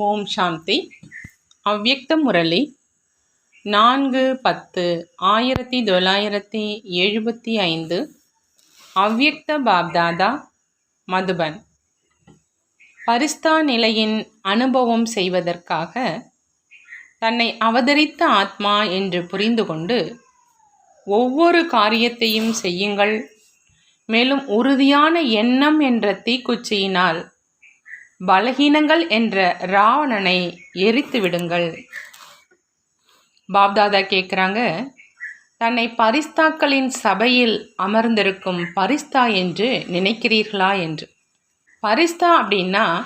ஓம் சாந்தி. அவ்வியக்த முரளி. நான்கு பத்து ஆயிரத்தி தொள்ளாயிரத்தி எழுபத்தி ஐந்து. அவ்வியக்த பாப்தாதா மதுபன். பரிஸ்தா நிலையின் அனுபவம் செய்வதற்காக தன்னை அவதரித்த ஆத்மா என்று புரிந்து கொண்டு ஒவ்வொரு காரியத்தையும் செய்யுங்கள். மேலும் உறுதியான எண்ணம் என்ற தீக்குச்சியினால் பலகீனங்கள் என்ற ராவணனை எரித்து விடுங்கள். பாப்தாதா கேட்குறாங்க தன்னை பரிஸ்தாக்களின் சபையில் அமர்ந்திருக்கும் பரிஸ்தா என்று நினைக்கிறீர்களா? என்று. பரிஸ்தா அப்படின்னா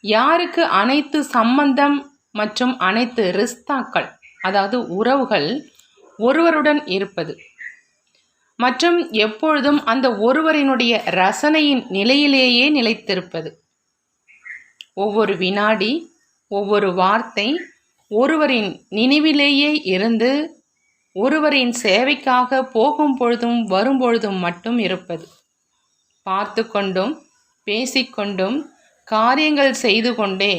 யாருக்கு அனைத்து சம்பந்தம் மற்றும் அனைத்து ரிஸ்தாக்கள் அதாவது உறவுகள் ஒருவருடன் இருப்பது. மற்றும் எப்பொழுதும் அந்த ஒருவரினுடைய ரசனையின் நிலையிலேயே நிலைத்திருப்பது. ஒவ்வொரு வினாடி ஒவ்வொரு வார்த்தை ஒருவரின் நினைவிலேயே இருந்து ஒருவரின் சேவைக்காக போகும் பொழுதும் வரும்பொழுதும் மட்டும் இருப்பது. பார்த்து கொண்டும் பேசிக்கொண்டும் காரியங்கள் செய்து கொண்டே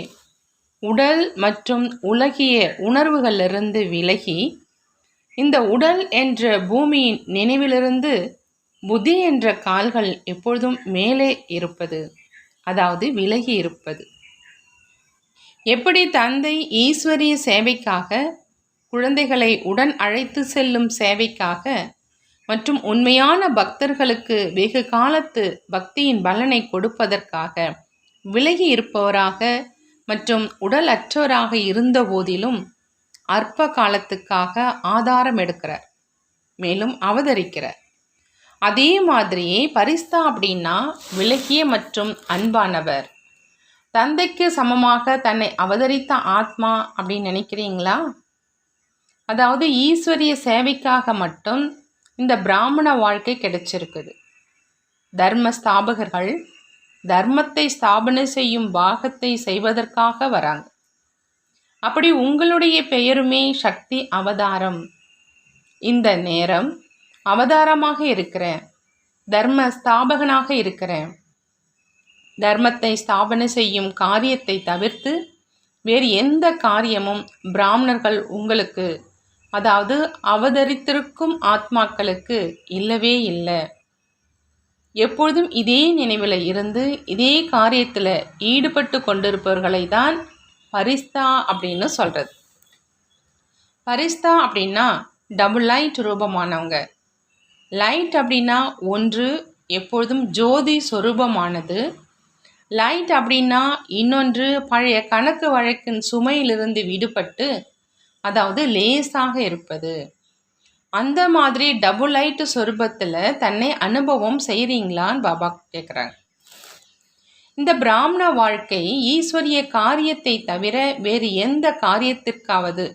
உடல் மற்றும் உலகிய உணர்வுகளிலிருந்து விலகி இந்த உடல் என்ற பூமியின் நினைவிலிருந்து புத்தி என்ற கால்கள் எப்பொழுதும் மேலே இருப்பது அதாவது விலகி இருப்பது. எப்படி தந்தை ஈஸ்வரிய சேவைக்காக குழந்தைகளை உடன் அழைத்து செல்லும் சேவைக்காக மற்றும் உண்மையான பக்தர்களுக்கு வெகு காலத்து பக்தியின் பலனை கொடுப்பதற்காக விலகி இருப்பவராக மற்றும் உடல் அற்றவராக இருந்த போதிலும் அற்ப காலத்துக்காக ஆதாரம் எடுக்கிறார் மேலும் அவதரிக்கிறார். அதே மாதிரியே பரிஸ்தா அப்படின்னா விலகிய மற்றும் அன்பானவர். தந்தைக்கு சமமாக தன்னை அவதரித்த ஆத்மா அப்படின்னு நினைக்கிறீங்களா? அதாவது ஈஸ்வரிய சேவைக்காக மட்டும் இந்த பிராமண வாழ்க்கை கிடைச்சிருக்குது. தர்ம ஸ்தாபகர்கள் தர்மத்தை ஸ்தாபனை செய்யும் பாகத்தை செய்வதற்காக வராங்க. அப்படி உங்களுடைய பெயருமே சக்தி அவதாரம். இந்த நேரம் அவதாரமாக இருக்கிறேன். தர்ம ஸ்தாபகனாக இருக்கிறேன். தர்மத்தை ஸ்தாபனை செய்யும் காரியத்தை தவிர்த்து வேறு எந்த காரியமும் பிராமணர்கள் உங்களுக்கு அதாவது அவதரித்திருக்கும் ஆத்மாக்களுக்கு இல்லவே இல்லை. எப்பொழுதும் இதே நினைவில் இருந்து இதே காரியத்தில் ஈடுபட்டு கொண்டிருப்பவர்களை தான் பரிஸ்தா அப்படின்னு சொல்கிறது பரிஸ்தா அப்படின்னா டபுள் லைட் ரூபமானவங்க. லைட் அப்படின்னா ஒன்று எப்பொழுதும் ஜோதி சொரூபமானது. லைட் அப்படின்னா இன்னொன்று பழைய கணக்கு வழக்கின் சுமையிலிருந்து விடுபட்டு அதாவது லேசாக இருப்பது. அந்த மாதிரி டபுள் லைட் சொரூபத்தில் தன்னை அனுபவம் செய்கிறீங்களான்னு பாபா கேட்குறாங்க இந்த பிராமண வாழ்க்கை ஈஸ்வரிய காரியத்தை தவிர வேறு எந்த காரியத்திற்காவது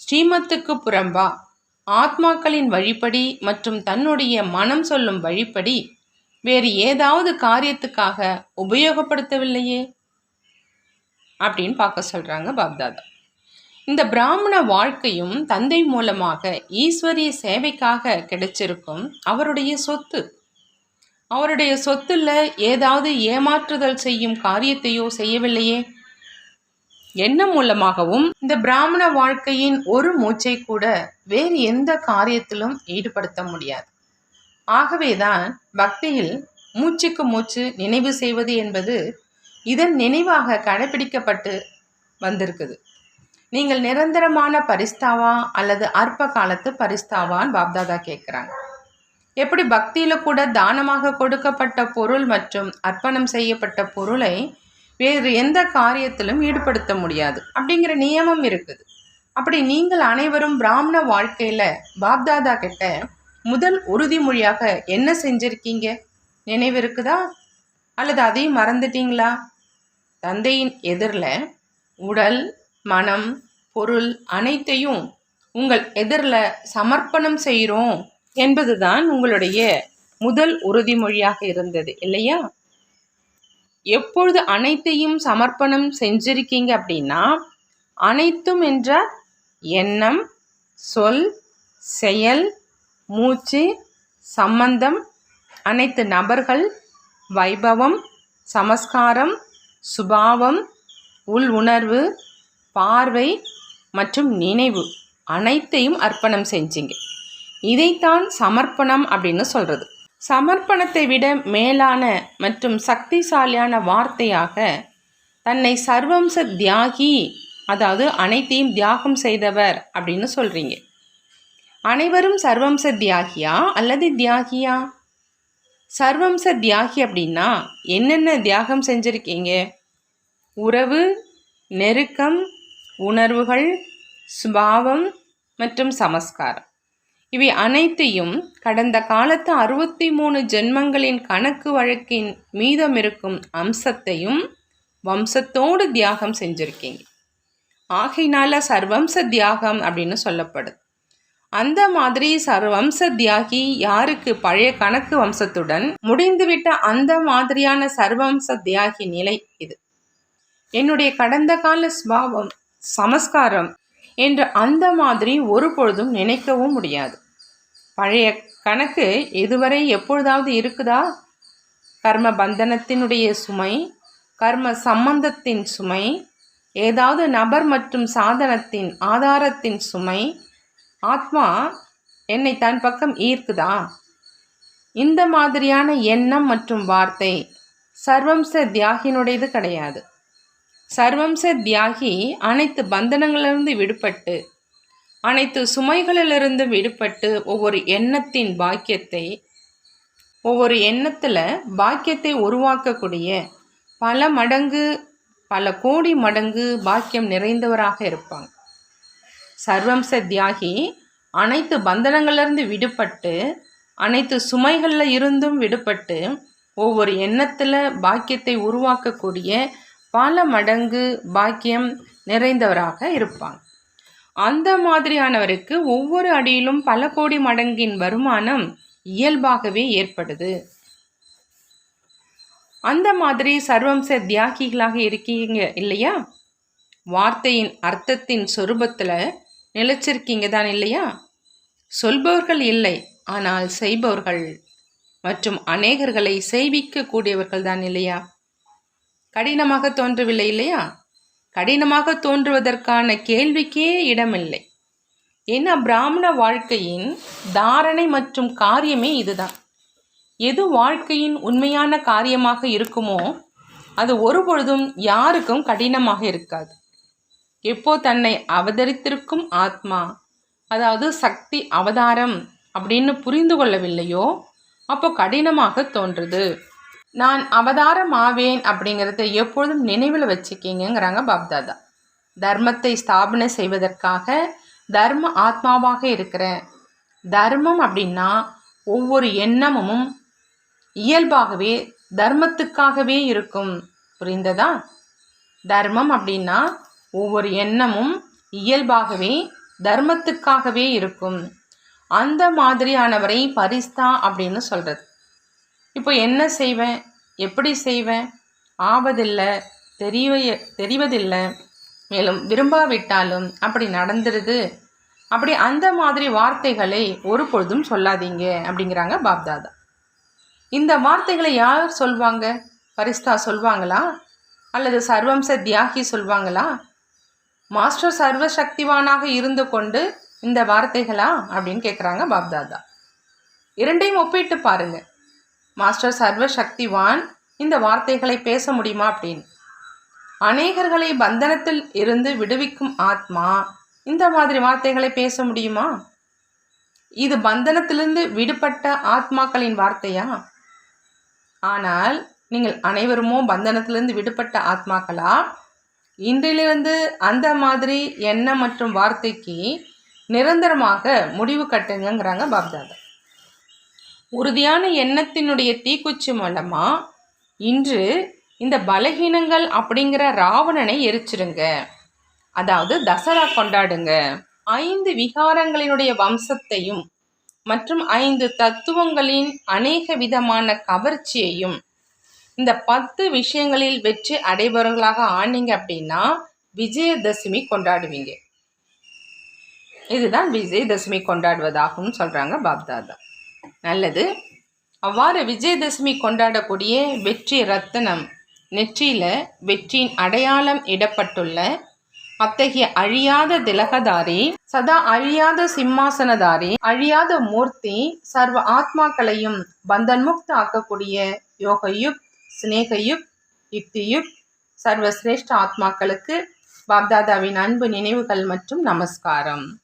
ஸ்ரீமத்துக்கு புறம்பா? ஆத்மாக்களின் வழிப்படி மற்றும் தன்னுடைய மனம் சொல்லும் வழிப்படி வேறு ஏதாவது காரியத்துக்காக உபயோகப்படுத்தவில்லையே? அப்படின்னு பார்க்க சொல்கிறாங்க பாப்தாதா. இந்த பிராமண வாழ்க்கையும் தந்தை மூலமாக ஈஸ்வரிய சேவைக்காக கிடைச்சிருக்கும் அவருடைய சொத்து. அவருடைய சொத்துல ஏதாவது ஏமாற்றுதல் செய்யும் காரியத்தையோ செய்யவில்லையே? எண்ணம் மூலமாகவும் இந்த பிராமண வாழ்க்கையின் ஒரு மூச்சை கூட வேறு எந்த காரியத்திலும் ஈடுபடுத்த முடியாது. ஆகவேதான் பக்தியில் மூச்சுக்கு மூச்சு நினைவு செய்வது என்பது இதன் நினைவாக கடைபிடிக்கப்பட்டு வந்திருக்குது. நீங்கள் நிரந்தரமான பரிஸ்தாவா அல்லது அற்ப காலத்து பரிஸ்தாவான்னு பாப்தாதா கேட்குறாங்க. எப்படி பக்தியில் கூட தானமாக கொடுக்கப்பட்ட பொருள் மற்றும் அர்ப்பணம் செய்யப்பட்ட பொருளை வேறு எந்த காரியத்திலும் ஈடுபடுத்த முடியாது அப்படிங்கிற நியமம் இருக்குது. அப்படி நீங்கள் அனைவரும் பிராமண வாழ்க்கையில் பாப்தாதா கிட்ட முதல் உறுதிமொழியாக என்ன செஞ்சிருக்கீங்க? நினைவு இருக்குதா அல்லது அதையும் மறந்துட்டீங்களா? தந்தையின் எதிரில் உடல் மனம் பொருள் அனைத்தையும் உங்கள் எதிரில் சமர்ப்பணம் செய்கிறோம் என்பதுதான் உங்களுடைய முதல் உறுதிமொழியாக இருந்தது இல்லையா? எப்பொழுது அனைத்தையும் சமர்ப்பணம் செஞ்சிருக்கீங்க அப்படின்னா அனைத்தும் என்ற எண்ணம் சொல் செயல் மூச்சு சம்பந்தம் அனைத்து நபர்கள் வைபவம் சமஸ்காரம் சுபாவம் உள் உணர்வு பார்வை மற்றும் நினைவு அனைத்தையும் அர்ப்பணம் செஞ்சீங்க. இதைத்தான் சமர்ப்பணம் அப்படின்னு சொல்கிறது சமர்ப்பணத்தை விட மேலான மற்றும் சக்திசாலியான வார்த்தையாக தன்னை சர்வம்ச தியாகி அதாவது அனைத்தையும் தியாகம் செய்தவர் அப்படின்னு சொல்கிறீங்க அனைவரும் சர்வம்ச தியாகியா அல்லது தியாகியா? சர்வம்ச தியாகி அப்படின்னா என்னென்ன தியாகம் செஞ்சுருக்கீங்க? உறவு நெருக்கம் உணர்வுகள் சுபாவம் மற்றும் சமஸ்காரம். இவை அனைத்தையும் கடந்த காலத்து அறுபத்தி மூணு ஜென்மங்களின் கணக்கு வழக்கின் மீதம் இருக்கும் அம்சத்தையும் வம்சத்தோடு தியாகம் செஞ்சுருக்கீங்க. ஆகையினால சர்வம்ச தியாகம் அப்படின்னு சொல்லப்படுது. அந்த மாதிரி சர்வம்ச தியாகி யாருக்கு பழைய கணக்கு வம்சத்துடன் முடிந்துவிட்ட அந்த மாதிரியான சர்வம்ச தியாகி நிலை இது. என்னுடைய கடந்த கால ஸ்பாவம் சமஸ்காரம் என்று அந்த மாதிரி ஒரு பொழுதும் நினைக்கவும் முடியாது. பழைய கணக்கு இதுவரை எப்பொழுதாவது இருக்குதா? கர்ம பந்தனத்தினுடைய சுமை கர்ம சம்பந்தத்தின் சுமை ஏதாவது நபர் மற்றும் சாதனத்தின் ஆதாரத்தின் சுமை ஆத்மா என்னை தன் பக்கம் ஈர்க்குதா? இந்த மாதிரியான எண்ணம் மற்றும் வார்த்தை சர்வம்ச தியாகினுடையது கிடையாது. சர்வம்ச தியாகி அனைத்து பந்தனங்களிலிருந்து விடுபட்டு அனைத்து சுமைகளிலிருந்து விடுபட்டு ஒவ்வொரு எண்ணத்தின் பாக்கியத்தை ஒவ்வொரு எண்ணத்தில் பாக்கியத்தை உருவாக்கக்கூடிய பல மடங்கு பல கோடி மடங்கு பாக்கியம் நிறைந்தவராக இருப்பாங்க. சர்வம்ச தியாகி அனைத்து பந்தனங்களிலிருந்து விடுபட்டு அனைத்து சுமைகளில் இருந்தும் விடுபட்டு ஒவ்வொரு எண்ணத்தில் பாக்கியத்தை உருவாக்கக்கூடிய பல மடங்கு பாக்கியம் நிறைந்தவராக இருப்பாங்க அந்த மாதிரியானவருக்கு ஒவ்வொரு அடியிலும் பல கோடி மடங்கின் வருமானம் இயல்பாகவே ஏற்படுது. அந்த மாதிரி சர்வம்ச தியாகிகளாக இருக்கீங்க இல்லையா? வார்த்தையின் அர்த்தத்தின் சொரூபத்தில் நிலைச்சிருக்கீங்க தான் இல்லையா சொல்பவர்கள் இல்லை ஆனால் செய்பவர்கள் மற்றும் அநேகர்களை செய்விக்க கூடியவர்கள் தான் இல்லையா கடினமாக தோன்றவில்லை இல்லையா? கடினமாக தோன்றுவதற்கான கேள்விக்கே இடமில்லை. ஏன்னா பிராமண வாழ்க்கையின் தாரணை மற்றும் காரியமே இதுதான். எது வாழ்க்கையின் உண்மையான காரியமாக இருக்குமோ அது ஒருபொழுதும் யாருக்கும் கடினமாக இருக்காது. எப்போ தன்னை அவதரித்திருக்கும் ஆத்மா அதாவது சக்தி அவதாரம் அப்படின்னு புரிந்து கொள்ளவில்லையோ அப்போ கடினமாக தோன்றுது. நான் அவதாரம் ஆவேன் அப்படிங்கிறத எப்பொழுதும் நினைவில் வச்சுக்கிங்கிறாங்க பாப்தாதா. தர்மத்தை ஸ்தாபனை செய்வதற்காக தர்ம ஆத்மாவாக இருக்கிறேன். தர்மம் அப்படின்னா ஒவ்வொரு எண்ணமும் இயல்பாகவே தர்மத்துக்காகவே இருக்கும். புரிந்ததா? தர்மம் அப்படின்னா ஒவ்வொரு எண்ணமும் இயல்பாகவே தர்மத்துக்காகவே இருக்கும். அந்த மாதிரியானவரை பரிஸ்தா அப்படின்னு சொல்கிறது இப்போ என்ன செய்வேன்? எப்படி செய்வேன்? ஆவதில்லை தெரிய தெரிவதில்லை மேலும் விரும்பாவிட்டாலும் அப்படி நடந்துருது. அப்படி அந்த மாதிரி வார்த்தைகளை ஒரு பொழுதும் சொல்லாதீங்க அப்படிங்கிறாங்க பாப்தாதா. இந்த வார்த்தைகளை யார் சொல்வாங்க? பரிஸ்தா சொல்வாங்களா? அல்லது சர்வம்ச தியாகி சொல்வாங்களா? மாஸ்டர் சர்வ சக்திவானாக இருந்து கொண்டு இந்த வார்த்தைகளா அப்படின்னு கேட்குறாங்க பாப்தாதா. இரண்டையும் ஒப்பிட்டு பாருங்க. மாஸ்டர் சர்வ சக்திவான் இந்த வார்த்தைகளை பேச முடியுமா அப்படின்னு. அநேகர்களை பந்தனத்தில் இருந்து விடுவிக்கும் ஆத்மா இந்த மாதிரி வார்த்தைகளை பேச முடியுமா? இது பந்தனத்திலிருந்து விடுபட்ட ஆத்மாக்களின் வார்த்தையா? ஆனால் நீங்கள் அனைவருமோ பந்தனத்திலிருந்து விடுபட்ட ஆத்மாக்களா? இன்றிலிருந்து அந்த மாதிரி எண்ணம் மற்றும் வார்த்தைக்கு நிரந்தரமாக முடிவு கட்டுங்கிறாங்க பாப்தாதா உறுதியான எண்ணத்தினுடைய தீக்குச்சி மூலமாக இன்று இந்த பலகீனங்கள் அப்படிங்கிற ராவணனை எரிச்சிருங்க. அதாவது தசரா கொண்டாடுங்க. ஐந்து விகாரங்களினுடைய வம்சத்தையும் மற்றும் ஐந்து தத்துவங்களின் அநேக விதமான கவர்ச்சியையும் இந்த பத்து விஷயங்களில் வெற்றி அடைபவர்களாக ஆனீங்க அப்படின்னா விஜயதசமி கொண்டாடுவீங்க. இதுதான் விஜயதசமி கொண்டாடுவதாகவும் சொல்கிறாங்க பாப்தாதா. நல்லது. அவ்வாறு விஜயதசமி கொண்டாடக்கூடிய வெற்றி ரத்தனம் நெற்றியில் வெற்றியின் அடையாளம் இடப்பட்டுள்ள அத்தகைய அழியாத திலகதாரி சதா அழியாத சிம்மாசனதாரி அழியாத மூர்த்தி சர்வ ஆத்மாக்களையும் பந்தன்முக்த ஆக்கக்கூடிய யோகயுக் சிநேகயுக் யுக்தியுக் சர்வசிரேஷ்ட ஆத்மாக்களுக்கு பாப்தாதாவின் அன்பு நினைவுகள் மற்றும் நமஸ்காரம்.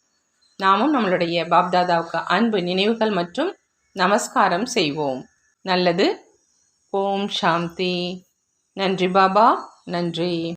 நாமும் நம்மளுடைய பாப்தாதாவுக்கு அன்பு நினைவுகள் மற்றும் நமஸ்காரம் செய்வோம். நல்லது. ஓம் சாந்தி. நன்றி பாபா. நன்றி.